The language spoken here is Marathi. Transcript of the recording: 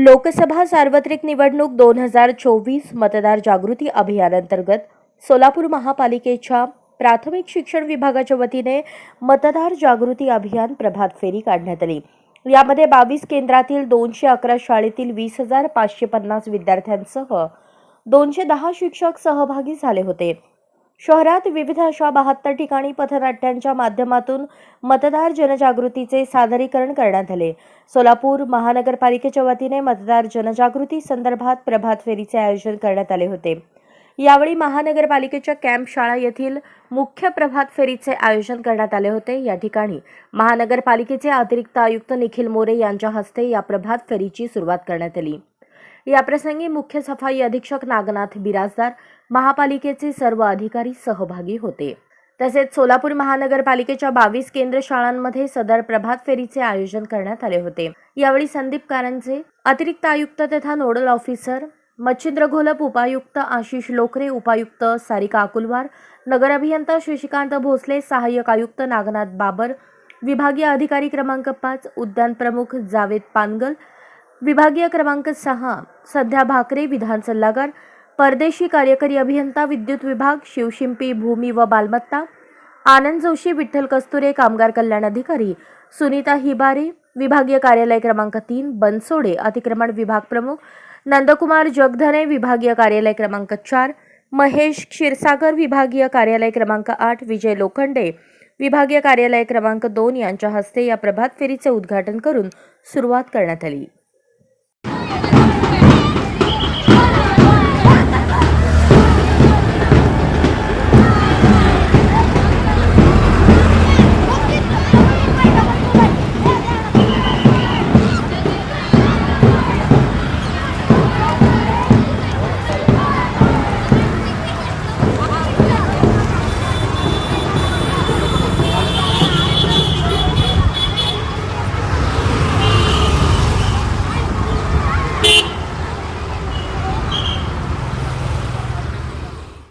लोकसभा सार्वत्रिक निवडणूक दोन हजार चोवीस मतदार जागृती अभियानांतर्गत सोलापूर महापालिकेच्या प्राथमिक शिक्षण विभागाच्या वतीने मतदार जागृती अभियान प्रभात फेरी काढण्यात आली. यामध्ये बावीस केंद्रातील दोनशे अकरा शाळेतील वीस हजार पाचशे पन्नास विद्यार्थ्यांसह दोनशे दहा शिक्षक सहभागी झाले होते. शहरात विविध अशा बहात्तर ठिकाणी पथनाट्यांच्या माध्यमातून मतदार जनजागृतीचे सादरीकरण करण्यात आले. सोलापूर महानगरपालिकेच्या वतीने मतदार जनजागृती संदर्भात प्रभात फेरीचे आयोजन करण्यात आले होते. यावेळी महानगरपालिकेच्या कॅम्प शाळा येथील मुख्य प्रभात फेरीचे आयोजन करण्यात आले होते. या ठिकाणी महानगरपालिकेचे अतिरिक्त आयुक्त निखिल मोरे यांच्या हस्ते या प्रभात फेरीची सुरुवात करण्यात आली. याप्रसंगी मुख्य सफाई अधीक्षक नागनाथ बिराजदार महापालिकेचे सर्व अधिकारी सहभागी होते. तसेच सोलापूर महानगरपालिकेच्या बावीस केंद्र शाळांमध्ये सदर प्रभात फेरीचे आयोजन करण्यात आले होते. यावेळी संदीप कारंजे अतिरिक्त आयुक्त तथा नोडल ऑफिसर मच्छिंद्र घोलप उपायुक्त आशिष लोकरे उपायुक्त सारिका अकुलवार नगर अभियंता शशिकांत भोसले सहाय्यक आयुक्त नागनाथ बाबर विभागीय अधिकारी क्रमांक पाच उद्यान प्रमुख जावेद पानगल विभागीय क्रमांक सहा सध्या भाकरे विधान सल्लागार परदेशी कार्यकारी अभियंता विद्युत विभाग शिवशिंपी भूमी व बालमत्ता आनंद जोशी विठ्ठल कस्तुरे कामगार कल्याण अधिकारी सुनीता हिबारे विभागीय कार्यालय क्रमांक तीन बनसोडे अतिक्रमण विभाग प्रमुख नंदकुमार जगधने विभागीय कार्यालय क्रमांक चार महेश क्षीरसागर विभागीय कार्यालय क्रमांक आठ विजय लोखंडे विभागीय कार्यालय क्रमांक दोन यांच्या हस्ते या प्रभात फेरीचे उद्घाटन करून सुरुवात करण्यात आली.